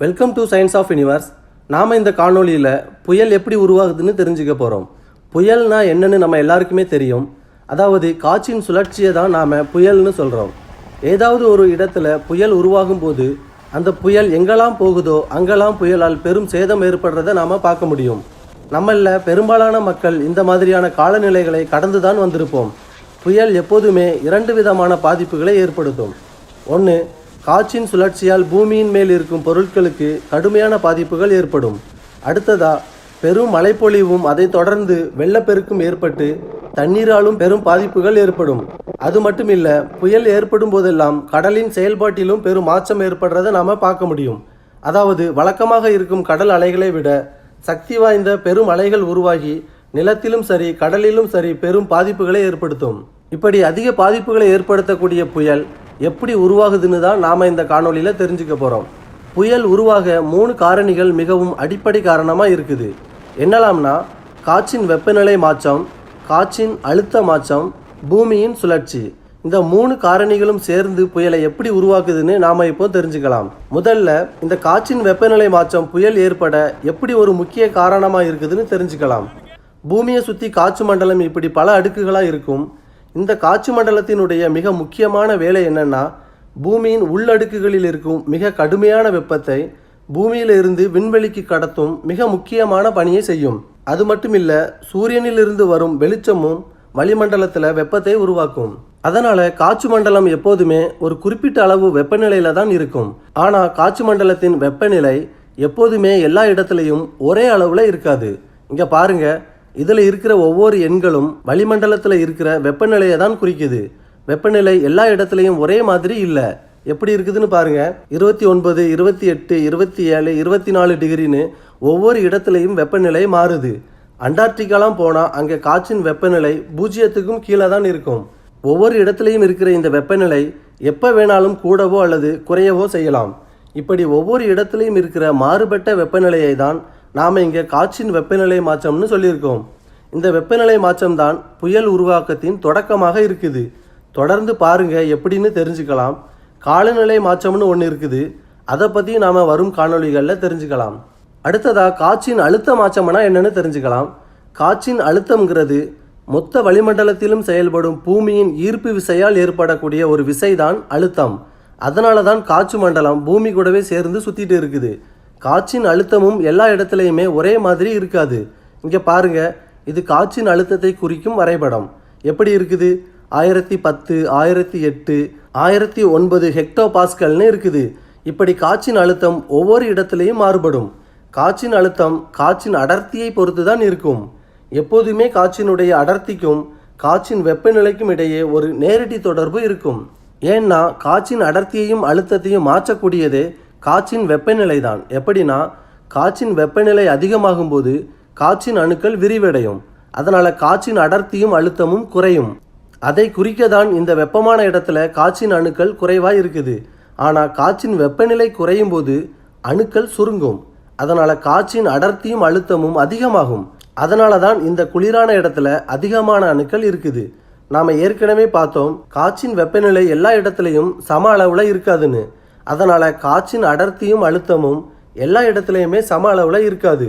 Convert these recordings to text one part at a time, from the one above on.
Welcome to science of universe நாம் இந்த காணொளியில் புயல் எப்படி உருவாகுதுன்னு தெரிஞ்சுக்க போகிறோம் புயல்னா என்னன்னு நம்ம எல்லாருக்குமே தெரியும். அதாவது காற்றின் சுழற்சியை தான் நாம் புயல்னு சொல்கிறோம் ஏதாவது ஒரு இடத்துல புயல் உருவாகும் போது அந்த புயல் எங்கெல்லாம் போகுதோ அங்கெல்லாம் புயலால் பெரும் சேதம் ஏற்படுறதை நாம் பார்க்க முடியும். நம்மளில் பெரும்பாலான மக்கள் இந்த மாதிரியான காலநிலைகளை கடந்து தான் வந்திருப்போம். புயல் எப்போதுமே இரண்டு விதமான பாதிப்புகளை ஏற்படுத்தும். ஒன்று காற்றின் சுழற்சியால் பூமியின் மேல் இருக்கும் பொருட்களுக்கு கடுமையான பாதிப்புகள் ஏற்படும். அடுத்ததா பெரும் மழைப்பொழிவும் அதைத் தொடர்ந்து வெள்ளப்பெருக்கும் ஏற்பட்டு தண்ணீராலும் பெரும் பாதிப்புகள் ஏற்படும். அது மட்டும் இல்லை புயல் ஏற்படும் போதெல்லாம் கடலின் செயல்பாட்டிலும் பெரும் மாற்றம் ஏற்படுறதை நாம் பார்க்க முடியும். அதாவது வழக்கமாக இருக்கும் கடல் அலைகளை விட சக்தி வாய்ந்த பெரும் அலைகள் உருவாகி நிலத்திலும் சரி கடலிலும் சரி பெரும் பாதிப்புகளை ஏற்படுத்தும். இப்படி அதிக பாதிப்புகளை ஏற்படுத்தக்கூடிய புயல் எப்படி உருவாகுதுன்னு தான் நாம் இந்த காணொலியில் தெரிஞ்சுக்க போகிறோம் புயல் உருவாக மூணு காரணிகள் மிகவும் அடிப்படை காரணமாக இருக்குது. என்னலாம்னா காற்றின் வெப்பநிலை மாற்றம் காற்றின் அழுத்த மாற்றம் பூமியின் சுழற்சி. இந்த மூணு காரணிகளும் சேர்ந்து புயலை எப்படி உருவாக்குதுன்னு நாம் இப்போ தெரிஞ்சுக்கலாம். முதல்ல இந்த காற்றின் வெப்பநிலை மாற்றம் புயல் ஏற்பட எப்படி ஒரு முக்கிய காரணமாக இருக்குதுன்னு தெரிஞ்சுக்கலாம். பூமியை சுற்றி காற்று மண்டலம் இப்படி பல அடுக்குகளாக இருக்கும். இந்த காற்று மண்டலத்தினுடைய மிக முக்கியமான வேலை என்னென்னா பூமியின் உள்ளடுக்குகளில் இருக்கும் மிக கடுமையான வெப்பத்தை பூமியிலிருந்து விண்வெளிக்கு கடத்தும் மிக முக்கியமான பணியை செய்யும். அது மட்டுமில்ல சூரியனிலிருந்து வரும் வெளிச்சமும் வளிமண்டலத்தில் வெப்பத்தை உருவாக்கும். அதனால் காற்று மண்டலம் எப்போதுமே ஒரு குறிப்பிட்ட அளவு வெப்பநிலையில தான் இருக்கும். ஆனால் காற்று மண்டலத்தின் வெப்பநிலை எப்போதுமே எல்லா இடத்துலையும் ஒரே அளவில் இருக்காது. இங்கே பாருங்கள் இதில் இருக்கிற ஒவ்வொரு எண்களும் வளிமண்டலத்தில் இருக்கிற வெப்பநிலையை தான் குறிக்குது. வெப்பநிலை எல்லா இடத்துலையும் ஒரே மாதிரி இல்லை. எப்படி இருக்குதுன்னு பாருங்க. இருபத்தி ஒன்பது இருபத்தி எட்டு இருபத்தி ஏழு இருபத்தி நாலு டிகிரின்னு ஒவ்வொரு இடத்துலையும் வெப்பநிலை மாறுது. அண்டார்டிகாலாம் போனால் அங்கே காற்றின் வெப்பநிலை பூஜ்ஜியத்துக்கும் கீழே தான் இருக்கும். ஒவ்வொரு இடத்துலையும் இருக்கிற இந்த வெப்பநிலை எப்போ வேணாலும் கூடவோ அல்லது குறையவோ செய்யலாம். இப்படி ஒவ்வொரு இடத்துலையும் இருக்கிற மாறுபட்ட வெப்பநிலையை தான் நாம் இங்கே காற்றின் வெப்பநிலை மாற்றம்னு சொல்லியிருக்கோம். இந்த வெப்பநிலை மாற்றம் தான் புயல் உருவாக்கத்தின் தொடக்கமாக இருக்குது. தொடர்ந்து பாருங்கள் எப்படின்னு தெரிஞ்சுக்கலாம். காலநிலை மாற்றம்னு ஒன்று இருக்குது. அதை பற்றி நாம் வரும் காணொளிகளில் தெரிஞ்சுக்கலாம். அடுத்ததாக காற்றின் அழுத்த மாற்றம்னா என்னென்னு தெரிஞ்சுக்கலாம். காற்றின் அழுத்தம்ங்கிறது மொத்த வளிமண்டலத்திலும் செயல்படும் பூமியின் ஈர்ப்பு விசையால் ஏற்படக்கூடிய ஒரு விசைதான் அழுத்தம். அதனால தான் காற்று மண்டலம் பூமி கூடவே சேர்ந்து சுற்றிட்டு இருக்குது. காற்றின் அழுத்தமும் எல்லா இடத்துலையுமே ஒரே மாதிரி இருக்காது. இங்கே பாருங்க இது காற்றின் அழுத்தத்தை குறிக்கும் வரைபடம். எப்படி இருக்குது? ஆயிரத்தி பத்து ஆயிரத்தி எட்டு ஆயிரத்தி ஒன்பது ஹெக்டோ பாஸ்கல்னு இருக்குது. இப்படி காற்றின் அழுத்தம் ஒவ்வொரு இடத்துலையும் மாறுபடும். காற்றின் அழுத்தம் காற்றின் அடர்த்தியை பொறுத்து தான் இருக்கும். எப்போதுமே காற்றினுடைய அடர்த்திக்கும் காற்றின் வெப்பநிலைக்கும் இடையே ஒரு நேரடி தொடர்பு இருக்கும். ஏன்னா காற்றின் அடர்த்தியையும் அழுத்தத்தையும் மாற்றக்கூடியதே காற்றின் வெப்பநிலை தான் எப்படின்னா காற்றின் வெப்பநிலை அதிகமாகும் போது காற்றின் அணுக்கள் விரிவடையும். அதனால் காற்றின் அடர்த்தியும் அழுத்தமும் குறையும். அதை குறிக்க தான் இந்த வெப்பமான இடத்துல காற்றின் அணுக்கள் குறைவாக இருக்குது. ஆனால் காற்றின் வெப்பநிலை குறையும் போது அணுக்கள் சுருங்கும். அதனால் காற்றின் அடர்த்தியும் அழுத்தமும் அதிகமாகும். அதனால தான் இந்த குளிரான இடத்துல அதிகமான அணுக்கள் இருக்குது. நாம் ஏற்கனவே பார்த்தோம் காற்றின் வெப்பநிலை எல்லா இடத்துலையும் சம அளவில் இருக்காதுன்னு. அதனால் காற்றின் அடர்த்தியும் அழுத்தமும் எல்லா இடத்துலையுமே சம அளவில் இருக்காது.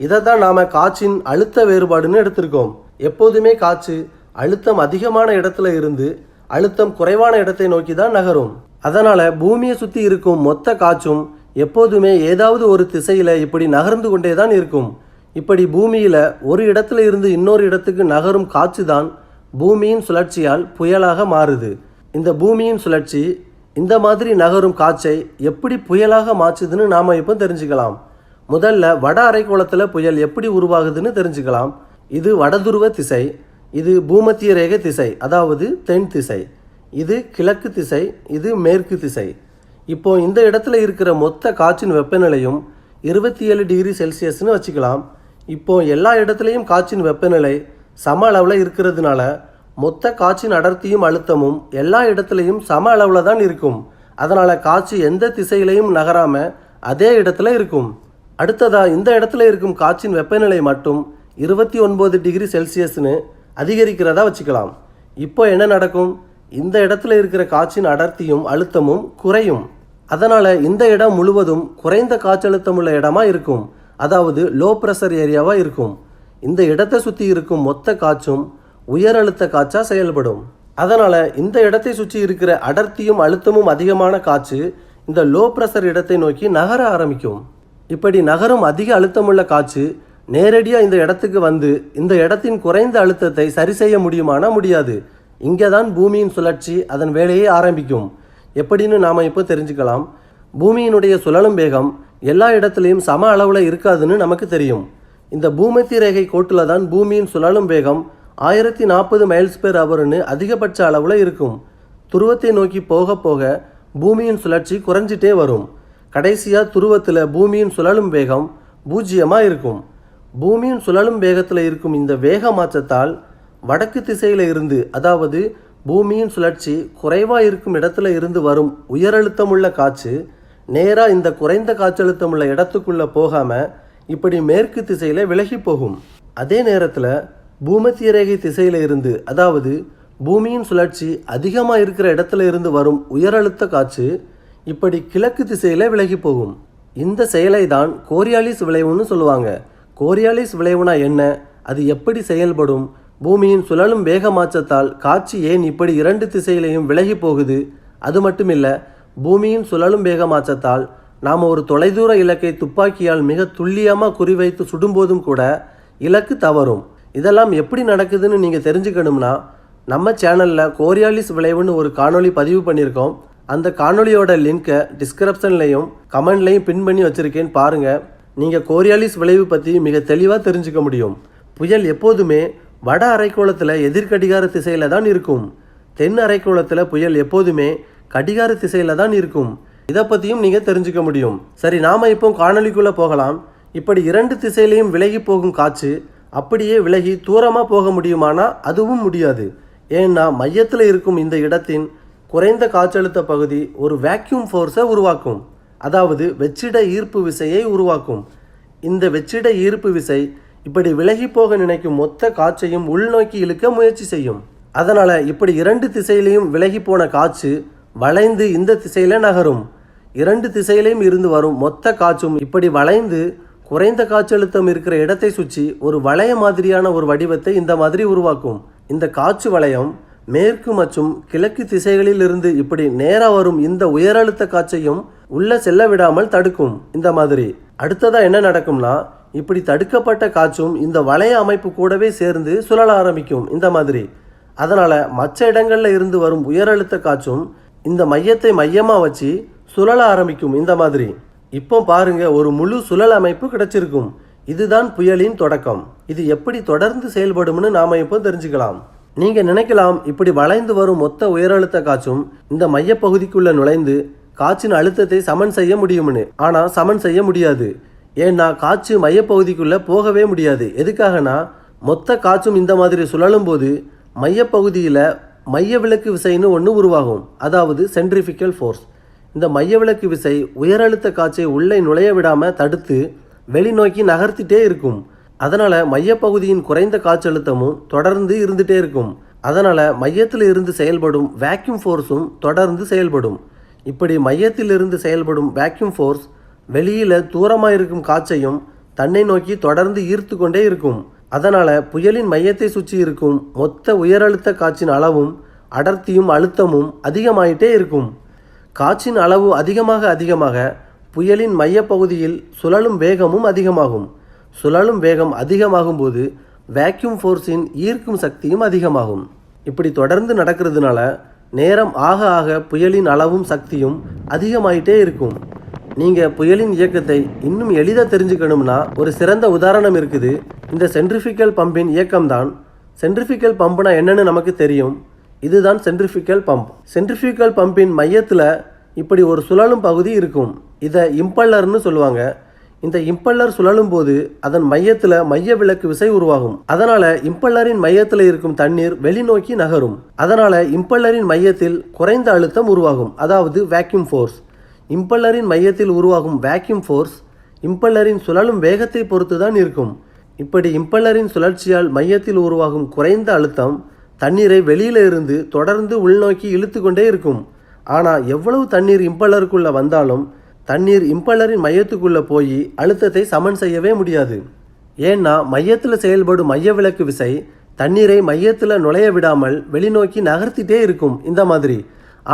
இதை தான் நாம் காற்றின் அழுத்த வேறுபாடுன்னு எடுத்திருக்கோம். எப்போதுமே காற்று அழுத்தம் அதிகமான இடத்துல இருந்து அழுத்தம் குறைவான இடத்தை நோக்கி தான் நகரும். அதனால் பூமியை சுற்றி இருக்கும் மொத்த காற்றும் எப்போதுமே ஏதாவது ஒரு திசையில் இப்படி நகர்ந்து கொண்டே தான் இருக்கும். இப்படி பூமியில் ஒரு இடத்துல இருந்து இன்னொரு இடத்துக்கு நகரும் காற்று தான் பூமியின் சுழற்சியால் புயலாக மாறுது. இந்த பூமியின் சுழற்சி இந்த மாதிரி நகரும் காற்றை எப்படி புயலாக மாற்றுதுன்னு நாம் இப்போ தெரிஞ்சுக்கலாம். முதல்ல வட அரைக்கோளத்தில் புயல் எப்படி உருவாகுதுன்னு தெரிஞ்சுக்கலாம். இது வடதுருவ திசை இது பூமத்திய ரேக திசை அதாவது தென் திசை. இது கிழக்கு திசை இது மேற்கு திசை. இப்போ இந்த இடத்துல இருக்கிற மொத்த காற்றின் வெப்பநிலையும் இருபத்தி ஏழு டிகிரி செல்சியஸ்னு வச்சுக்கலாம். இப்போ எல்லா இடத்துலையும் காற்றின் வெப்பநிலை சம அளவில் இருக்கிறதுனால மொத்த காற்றின் அடர்த்தியும் அழுத்தமும் எல்லா இடத்துலையும் சம அளவில் தான் இருக்கும். அதனால் காற்று எந்த திசையிலையும் நகராமல் அதே இடத்துல இருக்கும். அடுத்ததாக இந்த இடத்துல இருக்கும் காற்றின் வெப்பநிலை மட்டும் இருபத்தி ஒன்பது டிகிரி செல்சியஸ்னு அதிகரிக்கிறதா வச்சுக்கலாம். இப்போ என்ன நடக்கும்? இந்த இடத்துல இருக்கிற காற்றின் அடர்த்தியும் அழுத்தமும் குறையும். அதனால் இந்த இடம் முழுவதும் குறைந்த காற்றழுத்தம் உள்ள இடமா இருக்கும். அதாவது லோ ப்ரெஷர் ஏரியாவாக இருக்கும். இந்த இடத்தை சுற்றி இருக்கும் மொத்த காற்றும் உயர் அழுத்த காற்றா செயல்படும். அதனால் இந்த இடத்தை சுற்றி இருக்கிற அடர்த்தியும் அழுத்தமும் அதிகமான காற்று இந்த லோ ப்ரெஷர் இடத்தை நோக்கி நகர ஆரம்பிக்கும். இப்படி நகரும் அதிக அழுத்தமுள்ள காற்று நேரடியாக இந்த இடத்துக்கு வந்து இந்த இடத்தின் குறைந்த அழுத்தத்தை சரி செய்ய முடியுமானா முடியாது. இங்கே தான் பூமியின் சுழற்சி அதன் வேலையை ஆரம்பிக்கும். எப்படின்னு நாம் இப்போ தெரிஞ்சுக்கலாம். பூமியினுடைய சுழலும் வேகம் எல்லா இடத்துலையும் சம அளவில் இருக்காதுன்னு நமக்கு தெரியும். இந்த பூமத்திய ரேகை கோட்டில் தான் பூமியின் சுழலும் வேகம் ஆயிரத்தி நாற்பது மைல்ஸ் பெர் அவர்னு அதிகபட்ச அளவில் இருக்கும். துருவத்தை நோக்கி போக போக பூமியின் சுழற்சி குறைஞ்சிட்டே வரும். கடைசியாக துருவத்தில் பூமியின் சுழலும் வேகம் பூஜ்ஜியமாக இருக்கும். பூமியின் சுழலும் வேகத்தில் இருக்கும் இந்த வேக மாற்றத்தால் வடக்கு திசையில் இருந்து அதாவது பூமியின் சுழற்சி குறைவாக இருக்கும் இடத்துல இருந்து வரும் உயரழுத்தமுள்ள காற்று நேராக இந்த குறைந்த காற்றழுத்தமுள்ள இடத்துக்குள்ளே போகாமல் இப்படி மேற்கு திசையில் விலகி போகும். அதே நேரத்தில் பூமத்திய ரேகை திசையில் இருந்து அதாவது பூமியின் சுழற்சி அதிகமாக இருக்கிற இடத்துல இருந்து வரும் உயரழுத்த காற்று இப்படி கிழக்கு திசையில் விலகி போகும். இந்த செயலை தான் கோரியாலிஸ் விளைவுன்னு சொல்லுவாங்க. கோரியாலிஸ் விளைவுனா என்ன? அது எப்படி செயல்படும்? பூமியின் சுழலும் வேக மாற்றத்தால் காற்று ஏன் இப்படி இரண்டு திசையிலையும் விலகி போகுது? அது மட்டும் இல்லை பூமியின் சுழலும் வேக மாற்றத்தால் நாம் ஒரு தொலைதூர இலக்கை துப்பாக்கியால் மிக துல்லியமாக குறிவைத்து சுடும்போதும் கூட இலக்கு தவறும். இதெல்லாம் எப்படி நடக்குதுன்னு நீங்கள் தெரிஞ்சுக்கணும்னா நம்ம சேனலில் கோரியாலிஸ் விளைவுன்னு ஒரு காணொளி பதிவு பண்ணியிருக்கோம். அந்த காணொளியோட லிங்க்கை டிஸ்கிரிப்ஷன்லையும் கமெண்ட்லையும் பின் பண்ணி வச்சுருக்கேன்னு பாருங்கள் நீங்கள் கோரியாலிஸ் விளைவு பற்றி மிக தெளிவாக தெரிஞ்சுக்க முடியும். புயல் எப்போதுமே வட அரைக்கோளத்தில் எதிர்கடிகார திசையில் தான் இருக்கும். தென் அரைக்கோளத்தில் புயல் எப்போதுமே கடிகார திசையில் தான் இருக்கும். இதை பற்றியும் நீங்கள் தெரிஞ்சுக்க முடியும். சரி நாம் இப்போ காணொளிக்குள்ளே போகலாம். இப்படி இரண்டு திசையிலையும் விலகி போகும் காற்று அப்படியே விலகி தூரமாக போக முடியுமானா அதுவும் முடியாது. ஏன்னா மையத்தில் இருக்கும் இந்த இடத்தின் குறைந்த காற்றழுத்த பகுதி ஒரு வேக்யூம் ஃபோர்ஸை உருவாக்கும். அதாவது வெற்றிட ஈர்ப்பு விசையை உருவாக்கும். இந்த வெற்றிட ஈர்ப்பு விசை இப்படி விலகி போக நினைக்கும் மொத்த காற்றையும் உள்நோக்கி இழுக்க முயற்சி செய்யும். அதனால் இப்படி இரண்டு திசையிலையும் விலகி போன காற்று வளைந்து இந்த திசையில் நகரும். இரண்டு திசையிலையும் இருந்து வரும் மொத்த காற்றும் இப்படி வளைந்து குறைந்த காற்றழுத்தம் இருக்கிற இடத்தை சுற்றி ஒரு வளைய மாதிரியான ஒரு வடிவத்தை இந்த மாதிரி உருவாக்கும். இந்த காற்று வளையம் மேற்கு மற்றும் கிழக்கு திசைகளில் இருந்து இப்படி நேராக வரும் இந்த உயரழுத்த காற்றையும் உள்ள செல்ல விடாமல் தடுக்கும். இந்த மாதிரி. அடுத்ததாக என்ன நடக்கும்னா இப்படி தடுக்கப்பட்ட காற்றும் இந்த வளைய அமைப்பு கூடவே சேர்ந்து சுழல ஆரம்பிக்கும். இந்த மாதிரி. அதனால் மற்ற இடங்களில் இருந்து வரும் உயரழுத்த காற்றும் இந்த மையத்தை மையமாக வச்சு சுழல ஆரம்பிக்கும். இந்த மாதிரி. இப்போ பாருங்க ஒரு முழு சுழல் அமைப்பு கிடைச்சிருக்கும். இதுதான் புயலின் தொடக்கம். இது எப்படி தொடர்ந்து செயல்படும்னு நாம இப்போ தெரிஞ்சுக்கலாம். நீங்க நினைக்கலாம் இப்படி வளைந்து வரும் மொத்த உயரழுத்த காற்றும் இந்த மையப்பகுதிக்குள்ள நுழைந்து காற்றின் அழுத்தத்தை சமன் செய்ய முடியும்னு. ஆனா சமன் செய்ய முடியாது. ஏன்னா காற்று மையப்பகுதிக்குள்ள போகவே முடியாது. எதுக்காகனா மொத்த காற்றும் இந்த மாதிரி சுழலும் போது மையப்பகுதியில் மைய விளக்கு விசைன்னு ஒன்று உருவாகும். அதாவது சென்ட்ரிஃபிக்கல் ஃபோர்ஸ் இந்த மைய விளக்கு விசை உயரழுத்த காற்றை உள்ளே நுழைய விடாமல் தடுத்து வெளிநோக்கி நகர்த்திட்டே இருக்கும். அதனால் மையப்பகுதியின் குறைந்த காற்றழுத்தமும் தொடர்ந்து இருந்துகிட்டே இருக்கும். அதனால் மையத்தில் இருந்து செயல்படும் வேக்யூம் ஃபோர்ஸும் தொடர்ந்து செயல்படும். இப்படி மையத்தில் இருந்து செயல்படும் வேக்யூம் ஃபோர்ஸ் வெளியில் தூரமாக இருக்கும் காற்றையும் தன்னை நோக்கி தொடர்ந்து ஈர்த்து கொண்டே இருக்கும். அதனால் புயலின் மையத்தை சுற்றி இருக்கும் மொத்த உயரழுத்த காற்றின் அளவும் அடர்த்தியும் அழுத்தமும் அதிகமாயிட்டே இருக்கும். காற்றின் அளவு அதிகமாக அதிகமாக புயலின் மையப்பகுதியில் சுழலும் வேகமும் அதிகமாகும். சுழலும் வேகம் அதிகமாகும் போது வேக்யூம் ஃபோர்ஸின் ஈர்க்கும் சக்தியும் அதிகமாகும். இப்படி தொடர்ந்து நடக்கிறதுனால நேரம் ஆக ஆக புயலின் அளவும் சக்தியும் அதிகமாயிட்டே இருக்கும். நீங்கள் புயலின் இயக்கத்தை இன்னும் எளிதாக தெரிஞ்சுக்கணும்னா ஒரு சிறந்த உதாரணம் இருக்குது. இந்த சென்ட்ரிஃபிக்கல் பம்பின் இயக்கம்தான். சென்ட்ரிஃபிக்கல் பம்புனா என்னென்னு நமக்கு தெரியும். இதுதான் சென்ட்ரிஃபிக்கல் பம்ப் சென்ட்ரிஃபிக்கல் பம்பின் மையத்தில் இப்படி ஒரு சுழலும் பகுதி இருக்கும். இதை இம்பல்லர்னு சொல்லுவாங்க. இந்த இம்பல்லர் சுழலும் போது அதன் மையத்தில் மைய விளக்கு விசை உருவாகும். அதனால இம்பல்லரின் மையத்தில் இருக்கும் தண்ணீர் வெளிநோக்கி நகரும். அதனால இம்பல்லரின் மையத்தில் குறைந்த அழுத்தம் உருவாகும். அதாவது வேக்யூம் ஃபோர்ஸ் இம்பல்லரின் மையத்தில் உருவாகும் வேக்யூம் ஃபோர்ஸ் இம்பல்லரின் சுழலும் வேகத்தை பொறுத்து தான் இருக்கும். இப்படி இம்பல்லரின் சுழற்சியால் மையத்தில் உருவாகும் குறைந்த அழுத்தம் தண்ணீரை வெளியில இருந்து தொடர்ந்து உள்நோக்கி இழுத்து கொண்டே இருக்கும். ஆனால் எவ்வளவு தண்ணீர் இம்பலருக்குள்ளே வந்தாலும் தண்ணீர் இம்பலரின் மையத்துக்குள்ளே போய் அழுத்தத்தை சமன் செய்யவே முடியாது. ஏன்னா மையத்தில் செயல்படும் மைய விளக்கு விசை தண்ணீரை மையத்தில் நுழைய விடாமல் வெளிநோக்கி நகர்த்திட்டே இருக்கும் இந்த மாதிரி.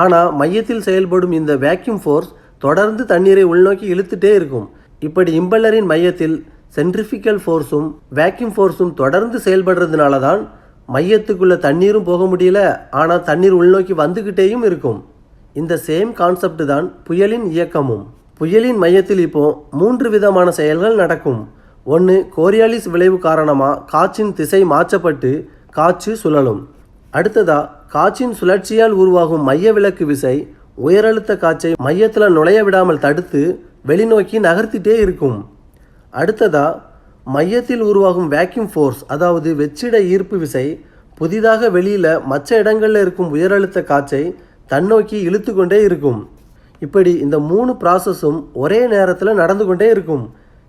ஆனால் மையத்தில் செயல்படும் இந்த வேக்யூம் ஃபோர்ஸ் தொடர்ந்து தண்ணீரை உள்நோக்கி இழுத்துட்டே இருக்கும். இப்படி இம்பல்லரின் மையத்தில் சென்ட்ரிஃபிக்கல் ஃபோர்ஸும் வேக்யூம் ஃபோர்ஸும் தொடர்ந்து செயல்படுறதுனால தான் மையத்துக்குள்ள தண்ணீரும் போக முடியல ஆனால் தண்ணீர் உள்நோக்கி வந்துக்கிட்டேயும் இருக்கும். இந்த சேம் கான்செப்ட் தான் புயலின் இயக்கமும். புயலின் மையத்தில் இப்போ மூன்று விதமான செயல்கள் நடக்கும். ஒன்று கோரியாலிஸ் விளைவு காரணமாக காற்றின் திசை மாற்றப்பட்டு காற்று சுழலும். அடுத்ததா காற்றின் சுழற்சியால் உருவாகும் மைய விளக்கு விசை உயரழுத்த காற்றை மையத்தில் நுழைய விடாமல் தடுத்து வெளிநோக்கி நகர்த்திட்டே இருக்கும். அடுத்ததா மையத்தில் உருவாகும் வேக்யூம் ஃபோர்ஸ் அதாவது வெற்றிட ஈர்ப்பு விசை புதிதாக வெளியில் மற்ற இடங்களில் இருக்கும் உயரழுத்த காற்றை தன்னோக்கி இழுத்து கொண்டே இருக்கும். இப்படி இந்த மூணு ப்ராசஸும் ஒரே நேரத்தில் நடந்து கொண்டே இருக்கும்.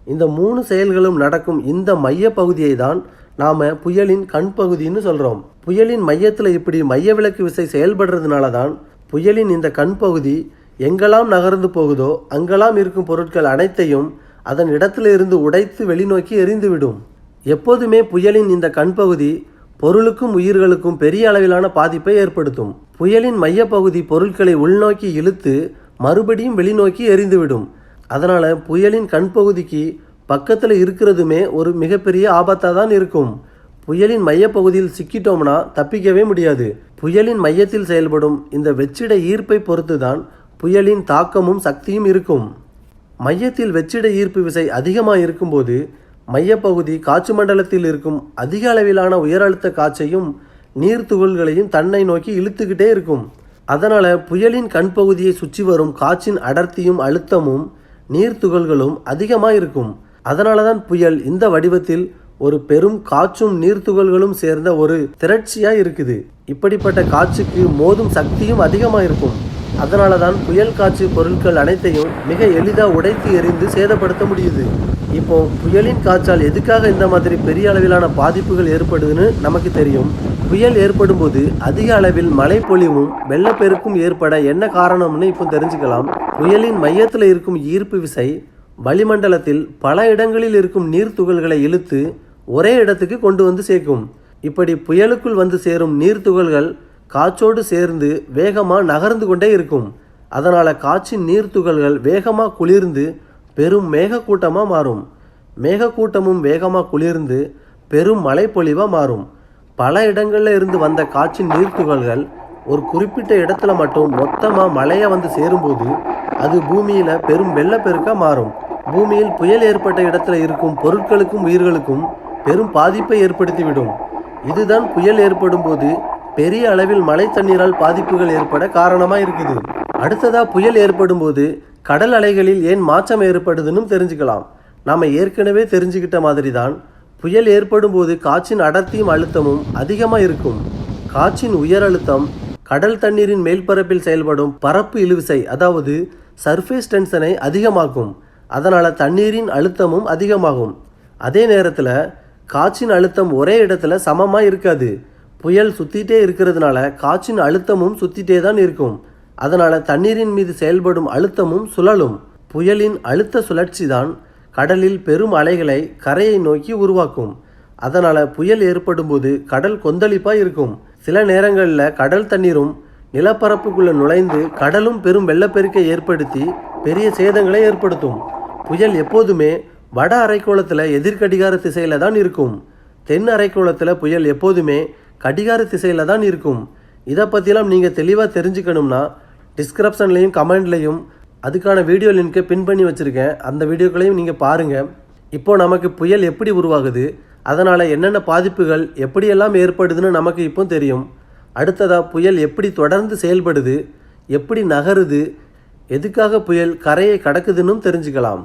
இந்த மூணு செயல்களும் நடக்கும் இந்த மைய பகுதியை தான் நாம் புயலின் கண் பகுதின்னு சொல்கிறோம் புயலின் மையத்தில் இப்படி மைய விளக்கு விசை செயல்படுறதுனால தான் புயலின் இந்த கண் பகுதி எங்கெல்லாம் நகர்ந்து போகுதோ அங்கெல்லாம் இருக்கும் பொருட்கள் அனைத்தையும் அதன் இடத்திலிருந்து உடைத்து வெளிநோக்கி எரிந்துவிடும். எப்போதுமே புயலின் இந்த கண்பகுதி பொருளுக்கும் உயிர்களுக்கும் பெரிய அளவிலான பாதிப்பை ஏற்படுத்தும். புயலின் மையப்பகுதி பொருட்களை உள்நோக்கி இழுத்து மறுபடியும் வெளிநோக்கி எரிந்துவிடும். அதனால் புயலின் கண்பகுதிக்கு பக்கத்தில் இருக்கிறதுமே ஒரு மிகப்பெரிய ஆபத்தாக தான் இருக்கும். புயலின் மையப்பகுதியில் சிக்கிட்டோம்னா தப்பிக்கவே முடியாது. புயலின் மையத்தில் செயல்படும் இந்த வெற்றிட ஈர்ப்பை பொறுத்து தான் புயலின் தாக்கமும் சக்தியும் இருக்கும். மையத்தில் வெற்றிட ஈர்ப்பு விசை அதிகமாக இருக்கும்போது மையப்பகுதி காற்று மண்டலத்தில் இருக்கும் அதிக அளவிலான உயரழுத்த காற்றையும் நீர் துகள்களையும் தன்னை நோக்கி இழுத்துக்கிட்டே இருக்கும். அதனால் புயலின் கண் பகுதியை சுற்றி வரும் காற்றின் அடர்த்தியும் அழுத்தமும் நீர் துகள்களும் அதிகமாக இருக்கும். அதனால தான் புயல் இந்த வடிவத்தில் ஒரு பெரும் காற்றும் நீர்த்துகள்களும் சேர்ந்த ஒரு திரட்சியாக இருக்குது. இப்படிப்பட்ட காற்றுக்கு மோதும் சக்தியும் அதிகமாக இருக்கும் அதனால தான் புயல் காற்று பொருட்கள் அனைத்தையும் மிக எளிதாக உடைத்து எறிந்து சேதப்படுத்த முடியுது. இப்போ புயலின் காற்றால் எதுக்காக இந்த மாதிரி பெரிய அளவிலான பாதிப்புகள் ஏற்படுதுன்னு நமக்கு தெரியும். புயல் ஏற்படும் போது அதிக அளவில் மழை பொழிவும் வெள்ளப்பெருக்கும் ஏற்பட என்ன காரணம்னு இப்போ தெரிஞ்சுக்கலாம். புயலின் மையத்தில் இருக்கும் ஈர்ப்பு விசை வளிமண்டலத்தில் பல இடங்களில் இருக்கும் நீர் துகள்களை இழுத்து ஒரே இடத்துக்கு கொண்டு வந்து சேர்க்கும். இப்படி புயலுக்குள் வந்து சேரும் நீர் துகள்கள் காற்றோடு சேர்ந்து வேகமாக நகர்ந்து கொண்டே இருக்கும். அதனால் காற்றின் நீர்த்துகள்கள் வேகமாக குளிர்ந்து பெரும் மேகக்கூட்டமாக மாறும். மேகக்கூட்டமும் வேகமாக குளிர்ந்து பெரும் மழைப்பொழிவாக மாறும். பல இடங்களில் இருந்து வந்த காற்றின் நீர்த்துகள்கள் ஒரு குறிப்பிட்ட இடத்துல மட்டும் மொத்தமாக மழையை வந்து சேரும்போது அது பூமியில் பெரும் வெள்ளப்பெருக்காக மாறும். பூமியில் புயல் ஏற்பட்ட இடத்துல இருக்கும் பொருட்களுக்கும் உயிர்களுக்கும் பெரும் பாதிப்பை ஏற்படுத்திவிடும். இதுதான் புயல் ஏற்படும் போது பெரிய அளவில் மழை தண்ணீரால் பாதிப்புகள் ஏற்பட காரணமாக இருக்குது. அடுத்ததாக புயல் ஏற்படும் போது கடல் அலைகளில் ஏன் மாற்றம் ஏற்படுதுன்னு தெரிஞ்சுக்கலாம். நாம் ஏற்கனவே தெரிஞ்சுக்கிட்ட மாதிரி தான் புயல் ஏற்படும் போது காற்றின் அடர்த்தியும் அழுத்தமும் அதிகமாக இருக்கும். காற்றின் உயர் அழுத்தம் கடல் தண்ணீரின் மேல்பரப்பில் செயல்படும் பரப்பு இழுவிசை அதாவது சர்ஃபேஸ் டென்ஷனை அதிகமாக்கும். அதனால் தண்ணீரின் அழுத்தமும் அதிகமாகும். அதே நேரத்தில் காற்றின் அழுத்தம் ஒரே இடத்துல சமமாக இருக்காது. புயல் சுற்றிட்டே இருக்கிறதுனால காற்றின் அழுத்தமும் சுற்றிட்டே தான் இருக்கும். அதனால் தண்ணீரின் மீது செயல்படும் அழுத்தமும் சுழலும். புயலின் அழுத்த சுழற்சி தான் கடலில் பெரும் அலைகளை கரையை நோக்கி உருவாக்கும். அதனால் புயல் ஏற்படும்போது கடல் கொந்தளிப்பாக இருக்கும். சில நேரங்களில் கடல் தண்ணீரும் நிலப்பரப்புக்குள்ளே நுழைந்து கடலும் பெரும் வெள்ளப்பெருக்கை ஏற்படுத்தி பெரிய சேதங்களை ஏற்படுத்தும். புயல் எப்போதுமே வட அரைக்கோளத்தில் எதிர்கடிகார திசையில் தான் இருக்கும். தென் அரைக்கோளத்தில் புயல் எப்போதுமே கடிகார திசையில் தான் இருக்கும். இதை பற்றிலாம் நீங்கள் தெளிவாக தெரிஞ்சுக்கணும்னா டிஸ்கிரிப்ஷன்லேயும் கமெண்ட்லேயும் அதுக்கான வீடியோ லிங்க்கை பின் பண்ணி வச்சுருக்கேன். அந்த வீடியோக்களையும் நீங்கள் பாருங்கள் இப்போது நமக்கு புயல் எப்படி உருவாகுது? அதனால் என்னென்ன பாதிப்புகள் எப்படியெல்லாம் ஏற்படுதுன்னு நமக்கு இப்போ தெரியும். அடுத்ததாக புயல் எப்படி தொடர்ந்து செயல்படுது? எப்படி நகருது? எதுக்காக புயல் கரையை கடக்குதுன்னும் தெரிஞ்சுக்கலாம்.